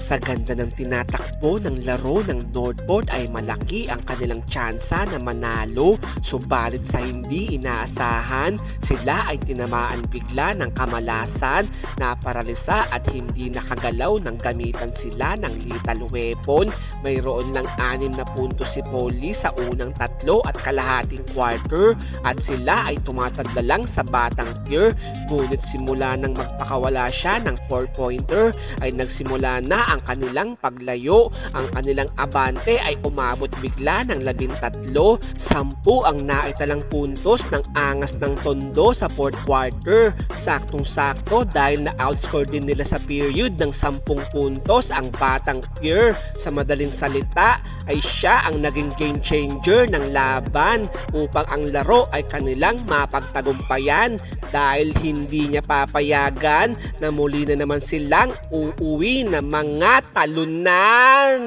Sa ganda ng tinatakbo ng laro ng Northport ay malaki ang kanilang tsansa na manalo. Subalit sa hindi inaasahan, sila ay tinamaan bigla ng kamalasan, naparalisa at hindi nakagalaw nang gamitan sila ng lethal weapon. Mayroon lang anim na punto si Polly sa unang tatlo at kalahating quarter at sila ay tumatagla lang sa batang Pure. Ngunit simula nang magpakawala siya ng 4-pointer ay nagsimula na ang kanilang paglayo. Ang kanilang abante ay umabot bigla ng labintatlo. Sampu ang naitalang puntos ng angas ng tondo sa fourth quarter. Saktong-sakto dahil na-outscore din nila sa period ng 10 puntos ang batang Pure. Sa madaling salita ay siya ang naging game changer ng laban upang ang laro ay kanilang mapagtagumpayan dahil hindi niya papayagan na muli na naman silang uuwi na mga talunan.